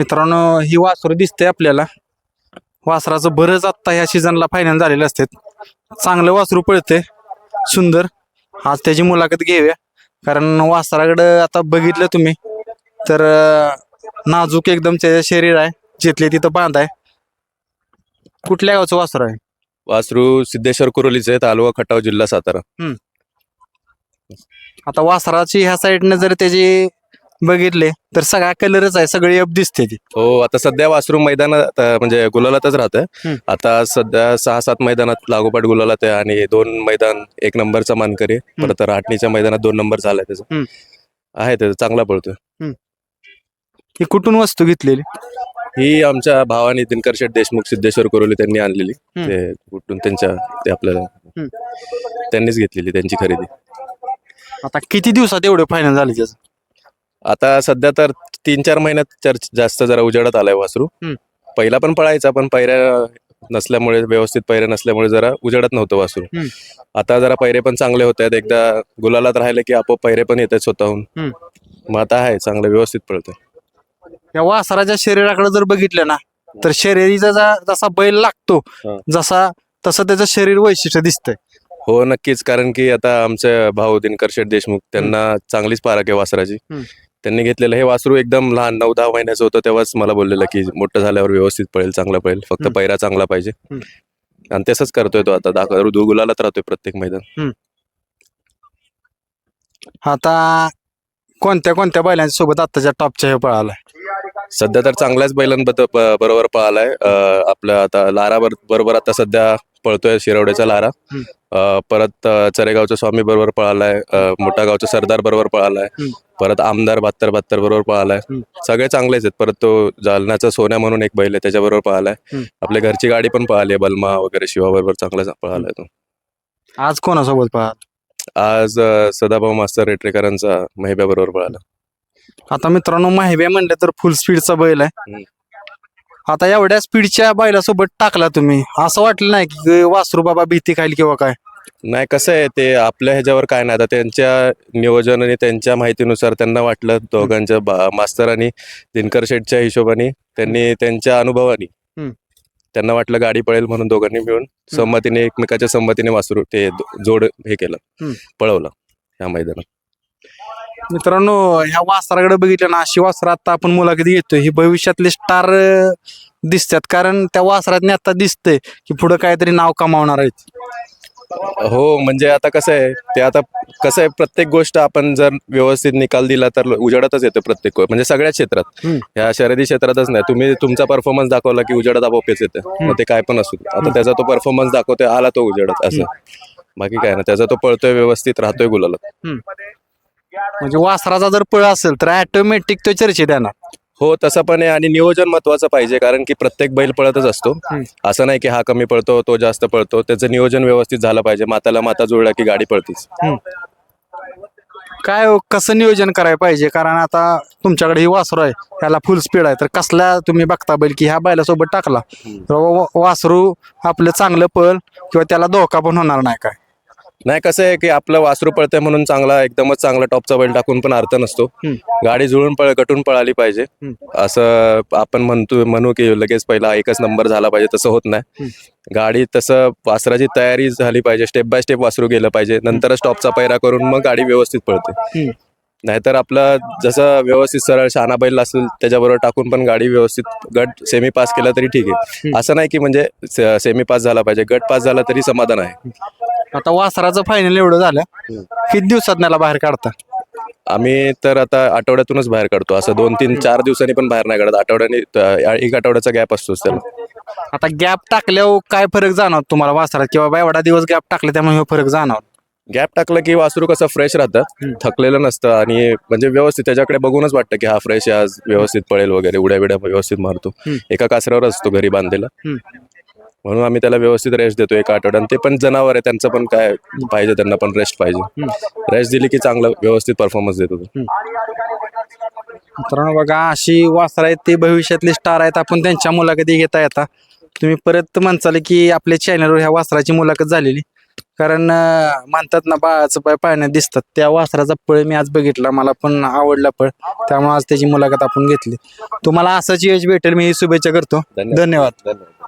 मित्रांनो ही वासरं दिसते आपल्याला. वासराचं बरंच आत्ता ह्या सीझनला फायनल झालेलं असते चांगलं वासरू पळते सुंदर. आज त्याची मुलाखत घेऊया. कारण वासराकडं आता बघितलं तुम्ही. तर नाजूक एकदम त्याचं शरीर आहे. जिथले तिथं बांध आहे कुठल्या गावचं वासर आहे? वासरू सिद्धेश्वर कुरोलीचे तालुका खटाव जिल्हा सातारा. आता वासराची ह्या साईडने जर त्याची बघितले तर सगळा कलरच आहे सगळी अप दिसते ती. हो आता सध्या वासरू मैदानात अं, म्हणजे गुलालातच राहतं. हम्म. आता सध्या सहा सात मैदानात लागोपाठ गुलालात आहे आणि दोन मैदान एक नंबरचा मानकरी आहे. परत राटणीच्या मैदानात दोन नंबर झालाय त्याचा. हम्म. आहे त्याचा चांगला पळतोय. ही कुठून वस्तू घेतलेली? ही आमच्या भावाने दिनकर शेठ देशमुख सिद्धेश्वर कुरोली त्यांनी आणलेली. हम्म. ते कुठून त्यांच्या ते आपल्याला त्यांनीच घेतलेली त्यांची खरेदी. आता किती दिवसात एवढे फायनल झाले त्याचं? आता सध्या तर तीन चार महिन्यात चर्च जास्त जरा उजेडात आलाय वासरू हम्म. पहिला पण पळायचा पण पैऱ्या नसल्यामुळे व्यवस्थित पैऱ्या नसल्यामुळे जरा उजेडात नव्हतं वासरू हम्म. आता जरा पैरे पण चांगले होत आहेत एकदा गुलालात राहिले की आपोआप पैरे पण येत आहेत स्वतःहून हम्म. मग आता आहे चांगलं व्यवस्थित पळतंय या वासराच्या शरीराकडे जर बघितलं ना तर शरीरीचा जा- जसा बैल लागतो हा. जसा तसं त्याचं शरीर वैशिष्ट्य दिसतंय हो नक्कीच कारण की आता आमचे भाऊ दिनकर शेठ देशमुख त्यांना चांगलीच पारख आहे वासराची हम्म. त्यांनी घेतलेलं हे वासरू एकदम लहान नऊ दहा महिन्याचं होतं तेव्हाच मला बोललेलं की मोठं झाल्यावर व्यवस्थित पळेल चांगला पळेल. फक्त. पैरा चांगला पाहिजे. आणि तसंच करतोय तो आता. दाखव गुलालात राहतोय प्रत्येक मैदान. आता कोणत्या कोणत्या बैलांच्या सोबत आत्ताच्या टॉपच्या हे पळाला सध्या तर चांगल्याच बैलांबद्दल बरोबर पळालाय. आपलं आता लारा बर- बरोबर आता सध्या पळतोय शिरवड्याचा लारा. परत चरेगावचा स्वामी बरोबर पळालाय. मोठा गावचा सरदार बरोबर पळालाय. परत आमदार बहात्तर बहात्तर बरोबर पळालाय. सगळे चांगलेच आहेत. परत तो जालन्याचा सोन्या म्हणून एक बैल आहे त्याच्याबरोबर पळालाय. आपल्या घरची गाडी पण पळाली आहे बलमा वगैरे शिवा बरोबर चांगला पळालाय तो. आज कोणासोबत पळाला? आज अं, सदाभाऊ मास्तर रेटरेकरांचा महिब्या बरोबर पळाला. आता मित्रांनो माहिबे म्हणले तर फुल स्पीडचा बैल आहे. हम्म. आता एवढ्या स्पीडच्या बैलासोबत टाकला तुम्ही. असं वाटलं नाही की वासरू बाबा भीती खाईल किंवा काय? नाही कसं आहे ते आपल्या ह्याच्यावर काय नाही. आता त्यांच्या नियोजन आणि त्यांच्या माहितीनुसार त्यांना वाटलं दोघांच्या बा- मास्तर आणि दिनकर शेठच्या हिशोबाने त्यांनी त्यांच्या अनुभवाने हम्म. त्यांना वाटलं गाडी पळेल म्हणून दोघांनी मिळून संमतीने एकमेकाच्या संमतीने वासरू ते दो- जोड हे केलं हम्म. पळवलं या मैदानात. मित्रांनो ह्या वासराकडे बघितलं ना अशी वासर आता आपण मुलाखती घेतोय. ही भविष्यातले स्टार दिसतात. कारण त्या वासरातने आता दिसतंय की पुढे काहीतरी नाव कमावणार आहेत. हो म्हणजे आता कसं आहे ते आता कसं आहे प्रत्येक गोष्ट आपण जर व्यवस्थित निकाल दिला तर उजेडातच येतं प्रत्येक गो- म्हणजे सगळ्या क्षेत्रात. ह्या शर्यती क्षेत्रातच नाही. तुम्ही तुमचा परफॉर्मन्स दाखवला की उजेडात आपोआपच येतं. मग ते काय पण असू दे. आता त्याचा तो परफॉर्मन्स दाखवतोय आला तो उजेडात असं. बाकी काय ना त्याचा तो पळतोय व्यवस्थित राहतोय गुलाला म्हणजे वासराचा जर पळ असेल तर ऑटोमॅटिक तो चर्चेत येणार. हो तसं पण आहे. आणि नियोजन महत्वाचं पाहिजे कारण की प्रत्येक बैल पळतच असतो. असं नाही की हा कमी पळतो तो जास्त पळतो. त्याचं नियोजन व्यवस्थित झालं पाहिजे. माताला माता जुळला की गाडी पळतीच. काय हो, कसं नियोजन करायला पाहिजे? कारण आता तुमच्याकडे ही वासरू आहे. ह्याला फुल स्पीड आहे. तर कसल्या तुम्ही बघता बैल की ह्या बैलासोबत टाकला? तर वा- वासरू आपलं चांगलं पळ किंवा त्याला धोका पण होणार नाही काय? नाही कसं आहे की आपलं वासरू पळतंय म्हणून चांगला एकदमच चांगला टॉपचा बैल टाकून पण अर्थ नसतो. गाडी जुळून पळ गटून पळाली पाहिजे. असं आपण म्हणतो म्हणू की लगेच पहिला एकच नंबर झाला पाहिजे तसं होत नाही. गाडी तसं वासराची तयारी झाली पाहिजे स्टेप बाय स्टेप वासरू गेलं पाहिजे. नंतरच टॉपचा पैरा करून मग गाडी व्यवस्थित पळते. नाहीतर आपलं जसं व्यवस्थित सरळ शहाणा बैल असेल त्याच्याबरोबर टाकून पण गाडी व्यवस्थित गट सेमी पास केला तरी ठीक आहे. असं नाही की म्हणजे सेमी पास झाला पाहिजे गट पास झाला तरी समाधान आहे. आता वासराचं फायनल एवढं झालं. किती दिवसात त्याला बाहेर काढता? आम्ही तर आता आठवड्यातूनच बाहेर काढतो. असं दोन तीन चार दिवसांनी पण बाहेर नाही काढत. आठवड्याने एक आठवड्याचा गॅप असतोच त्याला. आता गॅप टाकल्यावर काय फरक जाणवत तुम्हाला वासरात? किंवा बा एवढा दिवस गॅप टाकले त्यामुळे हे फरक जाणवत? गॅप टाकलं की वासरू कसं फ्रेश राहतं थकलेलं नसतं आणि म्हणजे व्यवस्थित त्याच्याकडे बघूनच वाटतं की हा फ्रेश आज व्यवस्थित पळेल वगैरे. उड्या बिड्या व्यवस्थित मारतो. एका कासऱ्यावर असतो घरी बांधलेला. म्हणून आम्ही त्याला व्यवस्थित रेस्ट देतो एका आठवड्यात ते पण जनावर आहे त्यांचं पण काय पाहिजे त्यांना पण रेस्ट पाहिजे. रेस्ट दिली की चांगलं व्यवस्थित परफॉर्मन्स देतो तो. मित्रांनो बघा अशी वासर आहेत ते भविष्यातले स्टार आहेत. आपण त्यांच्या मुलाखती घेता येता तुम्ही परत म्हणचाल की आपल्या चॅनलवर ह्या वासराची मुलाखत झालेली. कारण अं, म्हणतात ना बाळाचं पाय पाळण्यात दिसतात. त्या वासराचा पळ मी आज बघितला. मला पण आवडला पळ. त्यामुळे आज त्याची मुलाखत आपण घेतली. तुम्हाला असंच यश भेटेल. मी ही शुभेच्छा करतो. धन्यवाद. धन्यवाद.